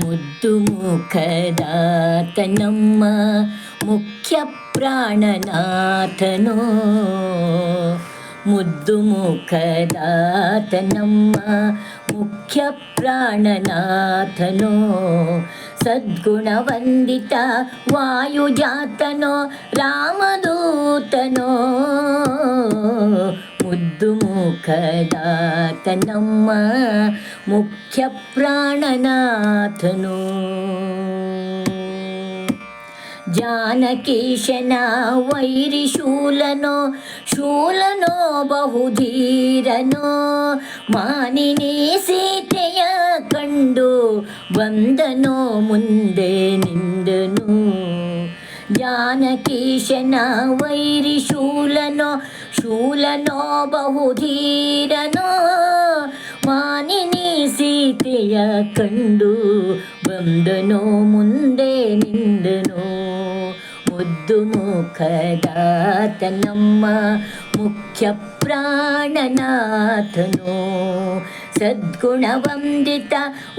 ముద్దుముఖదాతనమ్మ ముఖ్య तनं ముద్దుముఖదాతనమ్మ ముఖ్య मुख्यप्राणनाथनो। సద్గుణవందిత వాయుజాతనో రామదూతనో ಪ್ರಾಣನಾಥನು ಸದ್ಗುಣವಂದಿತ ವಾಯುಜಾತನೋ ರಾಮದೂತನೋ ಮುದ್ದು ಮುಖದಾತ ನಮ್ಮ ಮುಖ್ಯ ಪ್ರಾಣನಾಥನು ಜಾನಕೀಶನ ವೈರಿ ಶೂಲನೋ ಶೂಲನೋ ಬಹುಧೀರನೋ ಮಾನಿನಿ ಸೀತೆಯ ಕಂಡು ಬಂದನೋ ಮುಂದೆ ನಿಂದನು ಜಾನಕೀಶನ ವೈರಿ ಶೂಲನೋ ಶೂಲನೋ ಬಹುಧೀರನೋ ಮಾನಿನಿ ಸೀತೆಯ ಕಂಡು ಬಂದನೋ ಮುಂದೆ ನಿಂದನು ಮುದ್ದು ಮುಖದಾತ ನಮ್ಮ ಮುಖ್ಯ ಪ್ರಾಣನಾಥನು ಸದ್ಗುಣವಂದಿತ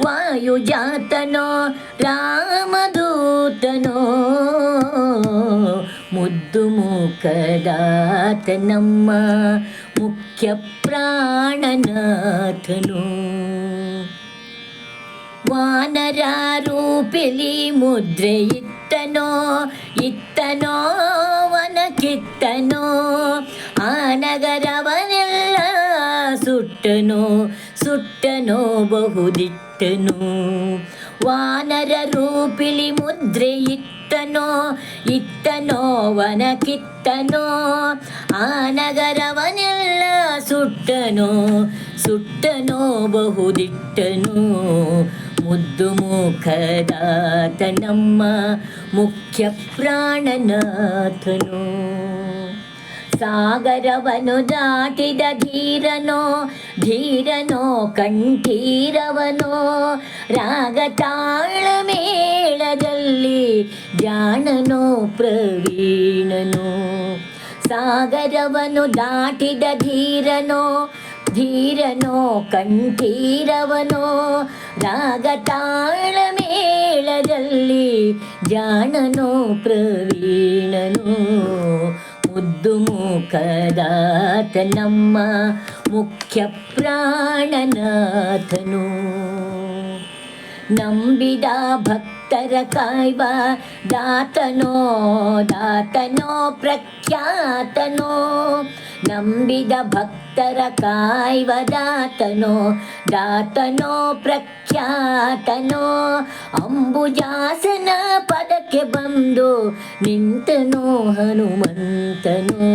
ವಾಯುಜಾತನೋ, ರಾಮದೂತನೋ ಮುದ್ದು ಮುಖದಾತ ನಮ್ಮ ಮುಖ್ಯ ಪ್ರಾಣನಾಥನು ವಾನರಾರೂಪಿಲಿ ಮುದ್ರೆ ಇತ್ತನೋ ಇತ್ತನೋ ವನಕಿತ್ತನೋ ಆ ನಗರವನೆಲ್ಲ ಸುಟ್ಟನೋ ಸುಟ್ಟನೋ ಬಹುದಿಟ್ಟನು ವಾನರ ರೂಪಿಲಿ ಮುದ್ರೆ ಇತ್ತನೋ ಇತ್ತನೋ ವನಕಿತ್ತನೋ. ಆ ನಗರವನೆಲ್ಲ ಸುಟ್ಟನೋ ಸುಟ್ಟನೋ ಬಹುದಿಟ್ಟನು ಮುದ್ದು ಮುಖದಾತ ನಮ್ಮ ಮುಖ್ಯ ಪ್ರಾಣನಾಥನು. ಸಾಗರವನು ದಾಟಿದ ಧೀರನೋ ಧೀರನೋ ಕಂಠೀರವನೋ. ರಾಗ ತಾಳ ಮೇಳದಲ್ಲಿ ಜಾಣನೋ ಪ್ರವೀಣನೋ. ಸಾಗರವನು ದಾಟಿದ ಧೀರನೋ ಧೀರನೋ ಕಂಠೀರವನೋ. ರಾಗ ತಾಳ ಮೇಳದಲ್ಲಿ ಜಾಣನೋ ಪ್ರವೀಣನೋ. ಮುದ್ದು ಮುಖದಾತ ನಮ್ಮ ಮುಖ್ಯ ಪ್ರಾಣನಾಥನು ನಂಬಿದ ಭಕ್ತರ ಕಾಯ್ವ ದಾತನೋ ದಾತನೋ ಪ್ರಖ್ಯಾತನೋ. ನಂಬಿದ ಭಕ್ತರ ಕಾಯ್ವ ದಾತನೋ ದಾತನೋ ಪ್ರಖ್ಯಾತನೋ. ಅಂಬುಜಾಸನ ಪದಕ್ಕೆ ಬಂದು వింతనో హనుమంతనో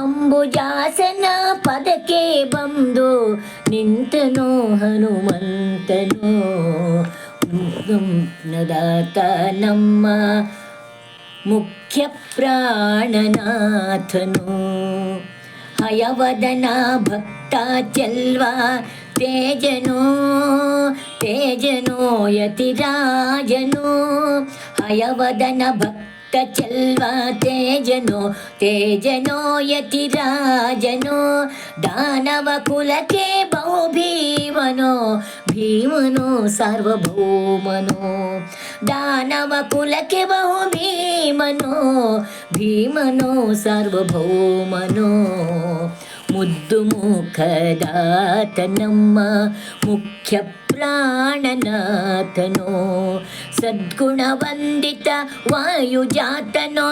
అంబుజాసన పదకే బందో నింతనో హనుమంతనో దాత నమ్మ ముఖ్య ప్రాణనాథను హయవదన భక్త చెల్వా తేజనో తేజనో యతిరాజనో. హయవదన భక్త कचल्वा तेजनो तेजनो यतिराजनो के बहु भीमनो भीमनो सार्वभौमनो। के बहु भीमनो भीमनो सार्वभौमनो। ಭೀಮನೋ ಸಾರ್ವಭೌಮನೋ ಮುದ್ದು ಮುಖದಾತ ನಮ್ಮ ಮುಖ್ಯ ಪ್ರಾಣನಾಥನೋ ಸದ್ಗುಣವಂದಿತ ವಾಯುಜಾತನೋ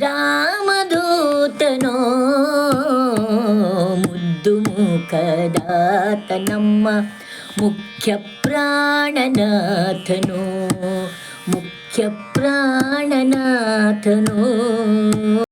ರಾಮದೂತನೋ ಮುದ್ದು ಮುಖದಾತ ನಮ್ಮ ಮುಖ್ಯ ಪ್ರಾಣನಾಥನೋ ಮುಖ್ಯ ಪ್ರಾಣನಾಥನೋ